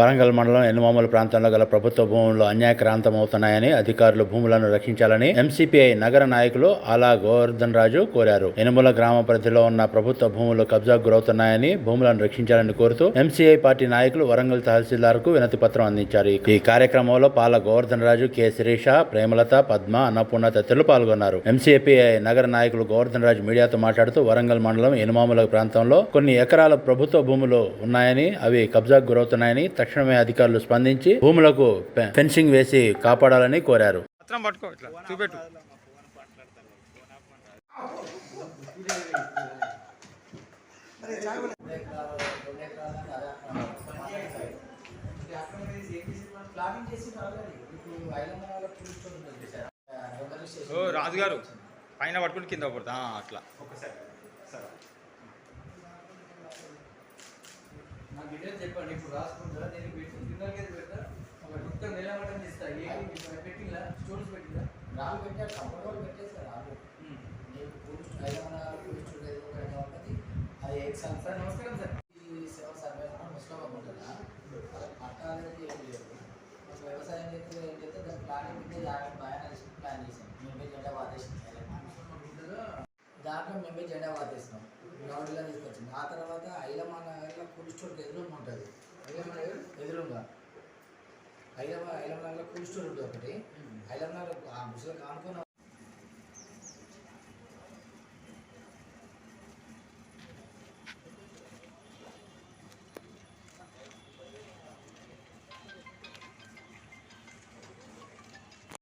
వరంగల్ మండలం ఎన్నుమామల ప్రాంతంలో గల ప్రభుత్వ భూములు అన్యాయక్రాంతమవుతున్నాయని అధికారులు భూములను రక్షించాలని ఎంసీపీఐ నగర నాయకులు ఆలా గోవర్ధన్ రాజు కోరారు. ఎనుమల గ్రామ పరిధిలో ఉన్న ప్రభుత్వ భూములు కబ్జాకు గురవుతున్నాయని భూములను రక్షించాలని కోరుతూ ఎంసీఐ పార్టీ నాయకులు వరంగల్ తహసీల్దార్కు వినతి పత్రం అందించారు. ఈ కార్యక్రమంలో పాల గోవర్ధన్ రాజు కె. శిరీష ప్రేమలత పద్మ అన్నపూర్ణ తదితరులు పాల్గొన్నారు. M C I P I నగర నాయకులు గోవర్ధన్ రాజు మీడియాతో మాట్లాడుతూ వరంగల్ మండలం ఎనుమాముల ప్రాంతంలో కొన్ని ఎకరాల ప్రభుత్వ భూములు ఉన్నాయని అవి కబ్జాకు గురవుతున్నాయని తక్షణ తక్షణమే అధికారులు స్పందించి భూములకు ఫెన్సింగ్ వేసి కాపాడాలని కోరారు. రాజుగారు పైన పట్టుకుని కింద పడుతుంది ఆ, అట్లా. డీటెయిల్స్ చెప్పండి. ఇప్పుడు నేను ఒక మొత్తం నిలబడని ఇస్తా ఏంటి ఇప్పుడు పెట్టిందా? స్టోన్స్ పెట్టిందా? రాళ్ళు పెట్టారు కంపౌండ్ వాళ్ళు పెట్టేస్తారు పోలీసు పోలీసు ఉంటుంది. అది ఎగ్జామ్ సార్ నమస్కారం సార్. ఈ సేవ సర్వే ముస్లిం ఉంటుందా వాళ్ళకి పట్టా అనేది ఏం లేదు. ఒక వ్యవసాయం చేస్తే ఏం చేస్తే దాని ప్లానింగ్ మీద యాభై బాగా ప్లాన్ చేసాం మేమే జెండా వాదేసినాం దాంట్లో మేమే జెండా వాదేసినాం గ్రౌండ్లో తీసుకొచ్చింది ఆ తర్వాత ఐలమ్మ నగర్లో కూల్ స్టోర్ ఎదురుగా ఉంటుంది. ఎదురుగా. ఐలమ్మ ఐలమ్మ నగర్లో కూల్ స్టోర్ ఉంటుంది ఒకటి. నగర్ ఆ ముసలికి ఆనుకున్న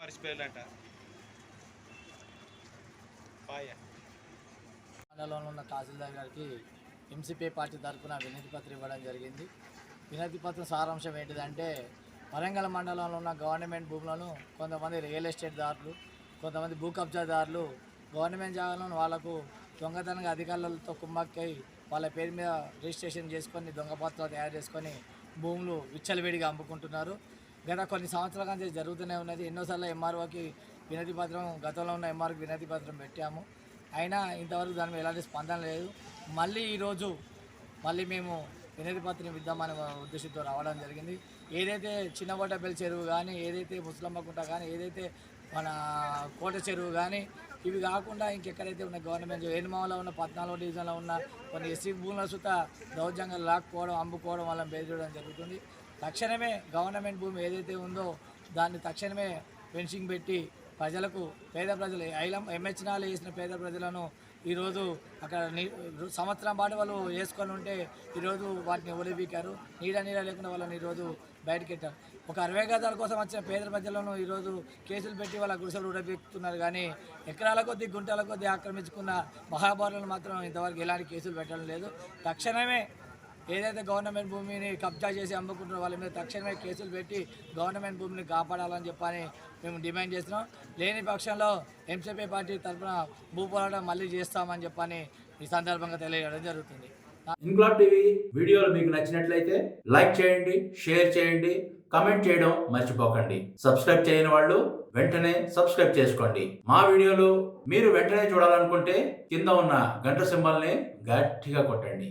మర్చిపోయాలంట పాయ మండలంలో ఉన్న తహసీల్దార్ గారికి ఎంసీపీ పార్టీ తరఫున వినతి పత్రం ఇవ్వడం జరిగింది. వినతి పత్రం సారాంశం ఏంటిదంటే వరంగల్ మండలంలో ఉన్న గవర్నమెంట్ భూములను కొంతమంది రియల్ ఎస్టేట్ దారులు కొంతమంది భూ కబ్జాదారులు గవర్నమెంట్ జాగాలను వాళ్ళకు దొంగతనంగా అధికారులతో కుమ్మక్కై వాళ్ళ పేరు మీద రిజిస్ట్రేషన్ చేసుకొని దొంగ పత్రాలు తయారు చేసుకొని భూములు విచ్చలవేడిగా అమ్ముకుంటున్నారు. గత కొన్ని సంవత్సరాల నుంచి జరుగుతూనే ఉన్నది. ఎన్నోసార్లు ఎంఆర్ఓకి వినతి పత్రం గతంలో ఉన్న ఎంఆర్ఓకి వినతి పత్రం పెట్టాము. అయినా ఇంతవరకు దాని మీద ఎలాంటి స్పందన లేదు. మళ్ళీ ఈరోజు మళ్ళీ మేము వినతిపత్రిని విద్దామనే ఉద్దేశంతో రావడం జరిగింది. ఏదైతే చిన్నబొట్టపల్లి చెరువు కానీ ఏదైతే ముసలమ్మకుంట కానీ ఏదైతే మన కోట చెరువు కానీ ఇవి కాకుండా ఇంకెక్కడైతే ఉన్న గవర్నమెంట్ ఏనుమాలో ఉన్న పద్నాలుగో డివిజన్లో ఉన్న కొన్ని ఎస్సీ భూముల సుత దౌర్జంగా లాక్కోవడం అమ్ముకోవడం వల్ల బెదిరడం జరుగుతుంది. తక్షణమే గవర్నమెంట్ భూమి ఏదైతే ఉందో దాన్ని తక్షణమే ఫెన్సింగ్ పెట్టి ప్రజలకు పేద ప్రజలు ఐలం ఎంహెచ్నాలు వేసిన పేద ప్రజలను ఈరోజు అక్కడ నీ సంవత్సరం పాటు వాళ్ళు వేసుకొని ఉంటే ఈరోజు వాటిని ఒలిపీకారు. నీడ నీడ లేకుండా వాళ్ళని ఈరోజు బయటకెట్టారు. ఒక అరవై గదాల కోసం వచ్చిన పేద ప్రజలను ఈరోజు కేసులు పెట్టి వాళ్ళ గుడిసెలు ఉడబెక్కుతున్నారు కానీ ఎకరాల కొద్దీ గుంటల కొద్దీ ఆక్రమించుకున్న మహాబారులను మాత్రం ఇంతవరకు ఎలాంటి కేసులు పెట్టడం లేదు. తక్షణమే ఏదైతే గవర్నమెంట్ భూమిని కబ్జా చేసి అమ్ముకుంటున్న వాళ్ళ మీద తక్షణమే కేసులు పెట్టి గవర్నమెంట్ భూమిని కాపాడాలని చెప్పని మేము డిమాండ్ చేస్తున్నాం. లేని పక్షంలో ఎంసీపీ పార్టీ తరఫున భూ పోరాటం మళ్ళీ చేస్తామని చెప్పని ఈ సందర్భంగా తెలియజేయడం జరుగుతుంది. ఇంక్లాబ్ టీవీ వీడియోలు మీకు నచ్చినట్లయితే లైక్ చేయండి షేర్ చేయండి కమెంట్ చేయడం మర్చిపోకండి. సబ్స్క్రైబ్ చేయని వాళ్ళు వెంటనే సబ్స్క్రైబ్ చేసుకోండి. మా వీడియోలు మీరు వెంటనే చూడాలనుకుంటే కింద ఉన్న గంట సింబల్ని గట్టిగా కొట్టండి.